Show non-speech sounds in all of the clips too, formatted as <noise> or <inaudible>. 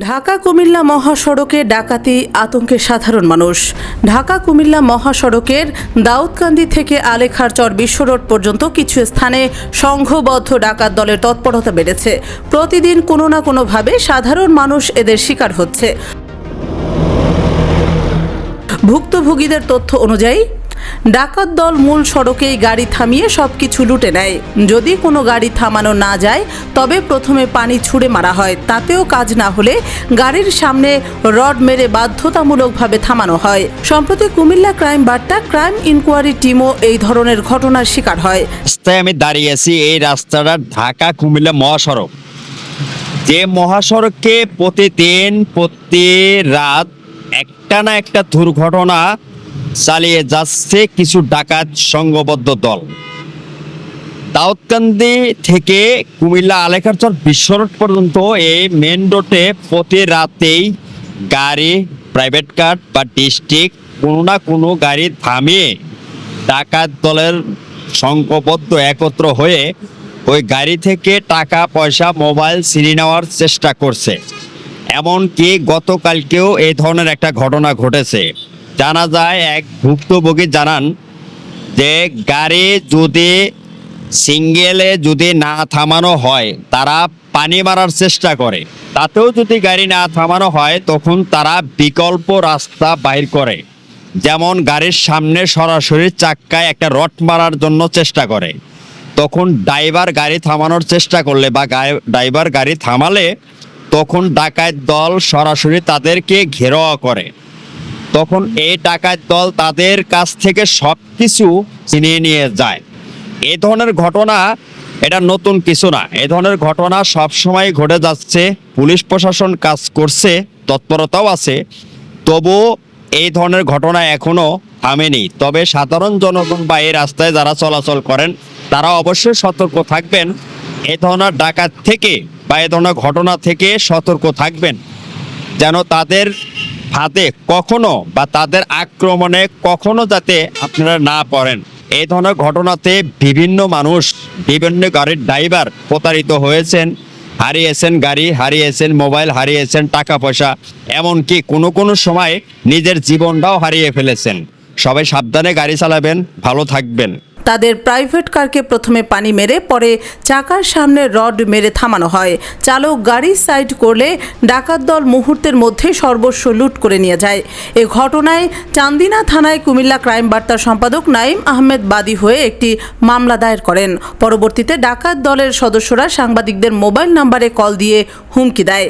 ঢাকা কুমিল্লা মহাসড়কে ডাকাতি, আতঙ্কে সাধারণ মানুষ। ঢাকা কুমিল্লা মহাসড়কের দাউদকান্দি থেকে আলেখারচর বিশ্ব রোড পর্যন্ত কিছু স্থানে সংঘবদ্ধ ডাকাত দলের তৎপরতা বেড়েছে। প্রতিদিন কোনো না কোনোভাবে সাধারণ মানুষ এদের শিকার হচ্ছে। ভুক্তভোগীদের তথ্য অনুযায়ী ডাকাত দল মূল সড়কেই গাড়ি থামিয়ে সবকিছু লুটে নেয়। যদি কোনো গাড়ি থামানো না যায়, তবে প্রথমে পানি ছুঁড়ে মারা হয়। তাতেও কাজ না হলে গাড়ির সামনে রড মেরে বাধ্যতামূলকভাবে থামানো হয়। সম্প্রতি কুমিল্লা ক্রাইম বার্তা, ক্রাইম ইনকোয়ারি টিমও এই ধরনের ঘটনার শিকার হয়। রাস্তায় আমি দাঁড়িয়ে আছি, এই রাস্তাটা ঢাকা কুমিল্লা মহাসড়ক। যে মহাসড়কে প্রতিদিন, প্রতি রাত একটা না একটা দুর্ঘটনা চালিয়ে যাচ্ছে কিছু ডাকাত সংঘবদ্ধ দল। দাউদকান্দি থেকে কুমিল্লা আলেখারচর বিশ্ব রোড পর্যন্ত এই মেন রোডে প্রতি রাতেই গাড়ি প্রাইভেট কার বা ডিস্ট্রিক্ট কোনো না কোনো গাড়ি থামিয়ে ডাকাত দলের সংঘবদ্ধ একত্র হয়ে ওই গাড়ি থেকে টাকা, পয়সা, মোবাইল ছিনিয়ে নেওয়ার চেষ্টা করছে। এমনকি গতকালকেও এই ধরনের একটা ঘটনা ঘটেছে। জানা যায়, এক ভুক্তভোগী জানান যে গাড়ি যদি সিঙ্গেলে যদি না থামানো হয়, তারা পানি মারার চেষ্টা করে। তাতেও যদি গাড়ি না থামানো হয়, তখন তারা বিকল্প রাস্তা বাইর করে। যেমন গাড়ির সামনে সরাসরি চাক্কায় একটা রড মারার জন্য চেষ্টা করে। তখন ড্রাইভার গাড়ি থামানোর চেষ্টা করলে বা ড্রাইভার গাড়ি থামালে, তখন ডাকায় দল সরাসরি তাদেরকে ঘেরাও করে। তখন এই ডাকাত দল তাদের কাছ থেকে সব কিছু ছিনিয়ে নিয়ে যায়। এ ধরনের ঘটনা এটা নতুন কিছু না। এ ধরনের ঘটনা সব সময় ঘটে যাচ্ছে, পুলিশ প্রশাসন কাজ করছে, তৎপরতাও আছে। তবু এই ধরনের ঘটনা এখনও থামেনি। তবে সাধারণ জনগণ বা এই রাস্তায় যারা চলাচল করেন, তারা অবশ্যই সতর্ক থাকবেন। এ ধরনের ডাকাত থেকে বা এ ধরনের ঘটনা থেকে সতর্ক থাকবেন। যেন তাদের হাতে কখনো বা তাদের আক্রমণে কখনো যাতে আপনারা না পড়েন। এই ধরনের ঘটনাতে বিভিন্ন মানুষ, বিভিন্ন গাড়ির ড্রাইভার প্রতারিত হয়েছেন। হারিয়েছেন গাড়ি, হারিয়েছেন মোবাইল, হারিয়েছেন টাকা পয়সা, এমনকি কোনো কোনো সময় নিজের জীবনটাও হারিয়ে ফেলেছেন। সবাই সাবধানে গাড়ি চালাবেন, ভালো থাকবেন। তাদের প্রাইভেট কারকে প্রথমে পানি মেরে, পরে চাকার সামনে রড মেরে থামানো হয়। চালক গাড়ি সাইড করলে ডাকাত দল মুহূর্তের মধ্যে সর্বস্ব লুট করে নিয়ে যায়। এ ঘটনায় চান্দিনা থানায় কুমিল্লা ক্রাইম বার্তার সম্পাদক নাইম আহমেদ বাদী হয়ে একটি মামলা দায়ের করেন। পরবর্তীতে ডাকাত দলের সদস্যরা সাংবাদিকদের মোবাইল নাম্বারে কল দিয়ে হুমকি দেয়।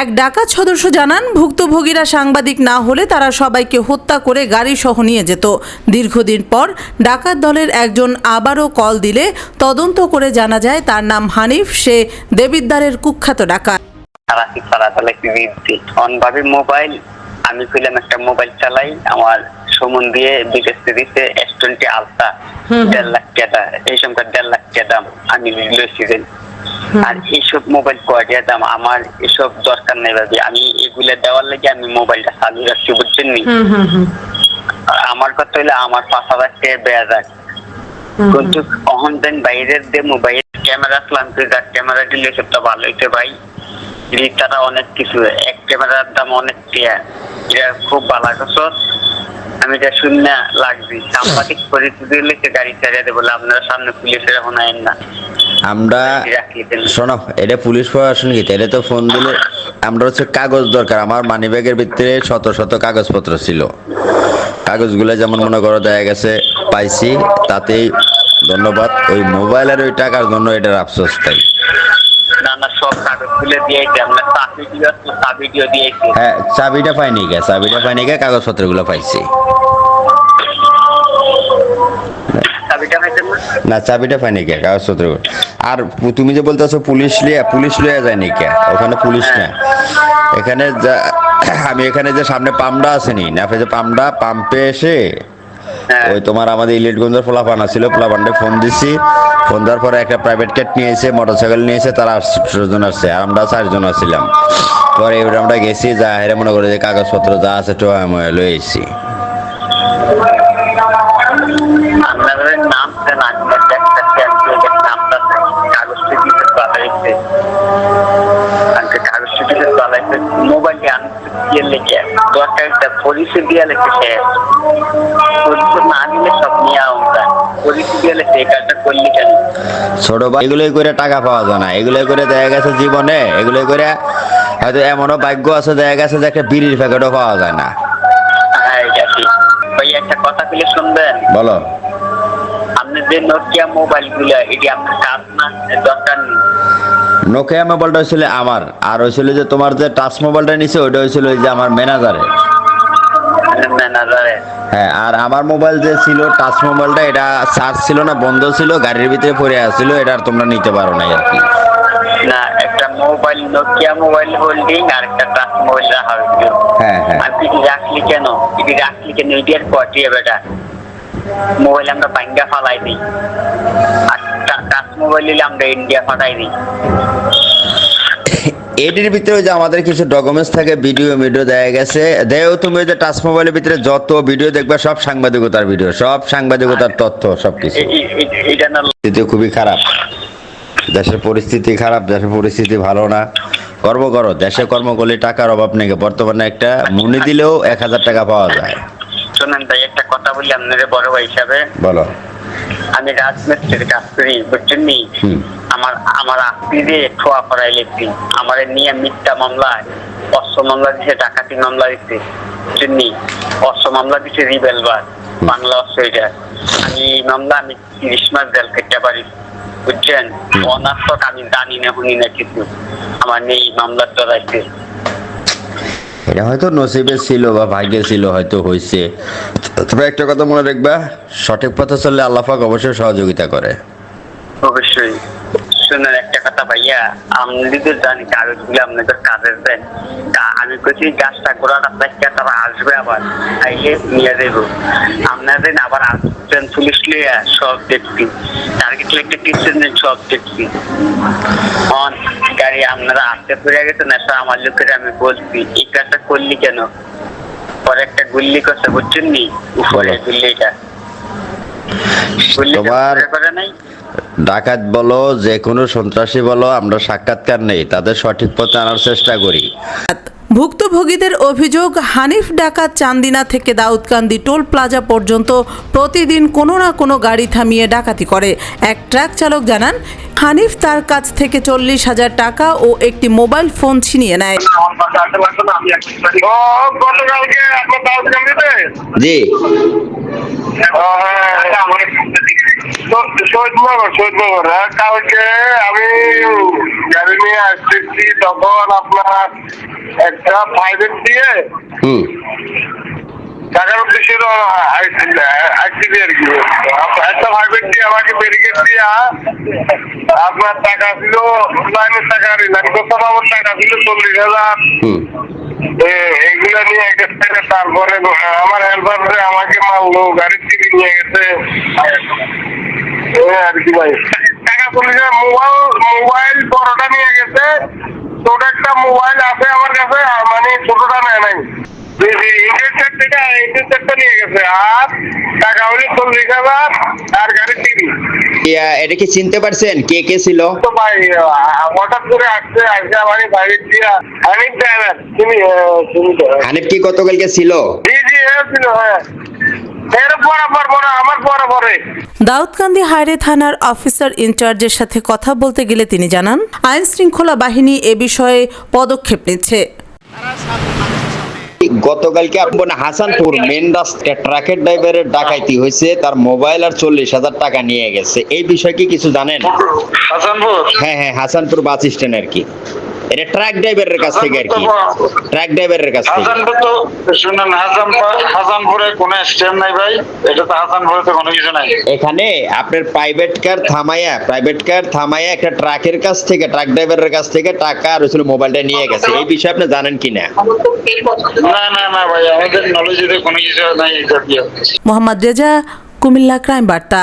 এক ডাকাত সদস্য জানান, ভুক্তভোগীরা সাংবাদিক না হলে তারা সবাইকে হত্যা করে গাড়ি সহ নিয়ে যেত। দীর্ঘদিন পর ডাকাত দলের একজন আবারও কল দিলে তদন্ত করে জানা যায় তার নাম হানিফ সে দেবিদ্দারের কুখ্যাত ডাকাত। মোবাইল আমি কইলাম একটা মোবাইল চালাই আমার সুমন দিয়ে বিদেশ দিতে এস টোয়েন্টি আলট্রা দেড় লাখ টাকা এই সংখ্যা দেড় লাখ টাকা দাম আমি লইছি আর এইসব মোবাইল কয়টা দাম? আমার এসব দরকার নেই ভাবি। আমি এগুলো দেওয়ার লাগে আমি মোবাইলটা চালু রাখছি বুঝছেন আমার কথা হইলে আমার টাকা বেয়া যায় কিন্তু অহন দেন বাইরের যে মোবাইল ক্যামেরা ক্লান্তি যার ক্যামেরা দিলে সেটা ভালো হইতে ভাই। তারা অনেক কিছু এক ক্যামেরার দাম অনেক টিয়া। এটা খুব ভালো আমি এটা শূন্য লাগছি সাংবাদিক <laughs> পরিস্থিতি হলে সে গাড়ি চালিয়ে দেবো আপনারা সামনে পুলিশের এখন আইন না। আমরা শোনো এটা পুলিশ প্রশাসন কি? এটা তো ফোন দিলে আমরা হচ্ছে কাগজ দরকার। আমার মানি ব্যাগের ভিতরে শত শত কাগজপত্র ছিল। কাগজগুলো যেমন মনে করো দেখা গেছে পাইছি। তাতেই ধন্যবাদ। ওই মোবাইলের ওই টাকার জন্য এটার আফসোস তাই। হ্যাঁ চাবিটা পাইনি গে চাবিটা পাইনি গে কাগজপত্রগুলো পাইছি। না? না চাবিটা পাইনি কে কাগজপত্র আর তুমি যে বলতেছো পুলিশ লিয়া পুলিশ লিয়া যায়নি কে ওখানে পুলিশ না এখানে যা- আমি এখানে যে সামনে পামডা আসেনি নাফে যে পামডা পাম্পে এসে হ্যাঁ। ওই তোমার আমাদের ইলেটগঞ্জের পোলাপানা ছিল পোলাপানটা ফোন দিছি। ফোন দেওয়ার পরে একটা প্রাইভেট ক্যাট নিয়েছে মোটরসাইকেল নিয়েছে তারা জন আসছে আর আমরা চারজন আসছিলাম। পরে এবার আমরা গেছি যা হেরে মনে করে যে কাগজপত্র যা আছে তো আমি লয়ে এসেছি। কাগজটা দিতে পাঠাইছে চালাইছে মোবাইল দিয়ে লেগে দরকার একটা পরিচয় দিয়ে লেগে শেষ পরিচয় না দিলে সব নিয়ে আমরা পরিচয় দিয়ে লেগে এই কাজটা করলি কেন? ছোট ভাই এগুলোই করে টাকা পাওয়া যায় না। এগুলোই করে দেখা গেছে জীবনে এগুলোই করে হয়তো এমনও ভাগ্য আছে দেখা গেছে যে একটা বিড়ির প্যাকেটও পাওয়া যায় না। হ্যাঁ ভাই একটা কথা বলে শুনবেন? বলো। যে নোকিয়া এটি আপনার না দরকার নেই। নোকিয়া মোবাইলটা হয়েছিল আমার আর হয়েছিল যে তোমার যে টাচ মোবাইলটা নিছে ওইটা হয়েছিল যে আমার ম্যানেজারে হ্যাঁ আর আমার মোবাইল যে ছিল টাচ মোবাইলটা এটা চার্জ ছিল না বন্ধ ছিল গাড়ির ভিতরে পড়ে আসছিল এটা আর তোমরা নিতে পারো না আর কি। না একটা মোবাইল নোকিয়া মোবাইল হোল্ডিং আর একটা টাচ মোবাইল রাখা হয়েছিল হ্যাঁ হ্যাঁ। আপনি কি রাখলি কেন? এটি রাখলি কেন? পটিয়ে বেটা মোবাইল আমরা বাঙ্গা ফালাই দিই। আর টাচ মোবাইল নিলে আমরা ইন্ডিয়া ফাটাই দিই। এটির ভিতরে যে আমাদের কিছু ডকুমেন্টস থাকে ভিডিও ভিডিও দেখা গেছে। দেখো তুমি যে টাচ মোবাইলের ভিতরে যত ভিডিও দেখবে সব সাংবাদিকতার ভিডিও সব সাংবাদিকতার তথ্য সব কিছু। এ- এ- এ- এটা খুবই খারাপ। দেশের পরিস্থিতি খারাপ দেশের পরিস্থিতি ভালো না। কর্ম করো দেশে কর্ম করলে টাকার অভাব নেই। বর্তমানে একটা মুনি দিলেও এক হাজার টাকা পাওয়া যায়। শোনেন ভাই একটা কথা বলি আপনাদের বড় ভাই হিসাবে। বলো। আমি রাজমিস্ত্রির কাজ করি বুঝছেন নি? আমার আমার আত্মীয় ঠোয়া করাই লিখছি আমার নিয়ে মিথ্যা মামলায় অস্ত্র মামলা দিছে ডাকাতি মামলা দিচ্ছে বুঝছেন নি? অস্ত্র মামলা দিছে রিবেলবার বাংলা অস্ত্র এটা। আমি এই মামলা আমি তিরিশ মাস জেল কেটে পারি বুঝছেন? অনার্থক আমি জানি না শুনি না কিছু। আমার নিয়ে এই মামলা চড়াইছে এটা হয়তো নসিবে ছিল বা ভাগ্যে ছিল, হয়তো হয়েছে তবে একটা কথা মনে রাখবা, সঠিক পথে চললে আল্লাহাক অবশ্যই সহযোগিতা করে। অবশ্যই। শুনুন একটা কথা ভাইয়া আপনি তো জানি কাগজগুলো আপনাদের কাজের দেন তা আমি কইছি গাছটা গোড়াটা থেকে তারা আসবে আবার আইলে নিয়ে দেব আপনাদের আবার আসছেন পুলিশ লিয়া সব দেখছি টার্গেট টিপছেন সব দেখছি অন গাড়ি আপনারা আসতে পড়ে গেছে না স্যার আমার লোকের আমি বলছি এই কাজটা করলি কেন? পরে একটা গুল্লি করছে বুঝছেন নি? উপরে গুল্লিটা। উপরে করে নাই? ডাকাত বলো যে কোনো সন্ত্রাসী বলো আমরা সাক্ষাৎকার নেই তাদের সঠিক পথে আনার চেষ্টা করি ভুক্তভোগীদের অভিযোগ হানিফ ডাকাত চান্দিনা থেকে দাউদকান্দি টোল প্লাজা পর্যন্ত প্রতিদিন কোনো না কোনো গাড়ি থামিয়ে ডাকাতি করে এক ট্রাক চালক জানান হানিফ তার কাছ থেকে চল্লিশ হাজার টাকা ও একটি মোবাইল ফোন ছিনিয়ে নেয় জি হ্যাঁ হ্যাঁ কালকে আমি গাড়ি নিয়ে আসতেছি তখন আপনার একটা প্রাইভেট দিয়ে টাকার উদ্দেশ্যে আসতেছি আর কি। একটা প্রাইভেট দিয়ে আমাকে ব্যারিকেড দিয়া আপনার টাকা ছিল লাইনের টাকা করতে আমার টাকা ছিল চল্লিশ হাজার। এগুলা নিয়ে গেছে তারপরে আমার হেল্পারে আমাকে মারলো গাড়ির থেকে নিয়ে গেছে। আর কি ভাই? টাকা মোবাইল মোবাইল বড়টা নিয়ে গেছে। ছোট একটা মোবাইল আছে আমার কাছে আর মানে ছোটটা নেয় নাই। ইন্টারসেট থেকে ইন্টারসেটটা নিয়ে গেছে আর টাকা হলে চল্লিশ হাজার আর গাড়ির টিভি এটা কি চিনতে পারছেন? কে কে ছিল? তো ভাই হঠাৎ করে আসছে দিয়া ড্রাইভার তুমি। হানিফ কি গতকালকে ছিল? জি জি হ্যাঁ আমার বরাবরে দাউদকান্দি হাইরে থানার অফিসার ইনচার্জের সাথে কথা বলতে গেলে তিনি জানান আইন শৃঙ্খলা বাহিনী এ বিষয়ে পদক্ষেপ নিচ্ছে। গতকালকে আপনার হাসানপুর মেন রাস্তা ট্রাকের ড্রাইভারের ডাকাইতি হয়েছে তার মোবাইল আর চল্লিশ হাজার টাকা নিয়ে গেছে। এই বিষয়ে কি কিছু জানেন? হাসানপুর? হ্যাঁ হ্যাঁ হাসানপুর বাস স্ট্যান্ড আর কি? এটা ট্রাক ড্রাইভারের কাছ থেকে আর কি। ট্রাক ড্রাইভারের কাছ থেকে। হাসানপুর তো শুনেন হাসানপুর হাসানপুরে কোনো স্ট্যান্ড নাই ভাই। এটা তো হাসানপুরে তো কোনো কিছু নাই। এখানে আপনার প্রাইভেট কার থামাইয়া প্রাইভেট কার থামাইয়া একটা ট্রাকের কাছ থেকে ট্রাক ড্রাইভারের কাছ থেকে টাকা আর হচ্ছিল মোবাইলটা নিয়ে গেছে। এই বিষয়ে আপনি জানেন কি না? না না না ভাই আমাদের নলেজে কোনো কিছু নাই এটা দিয়ে মোহাম্মদ রেজা কুমিল্লা ক্রাইম বার্তা।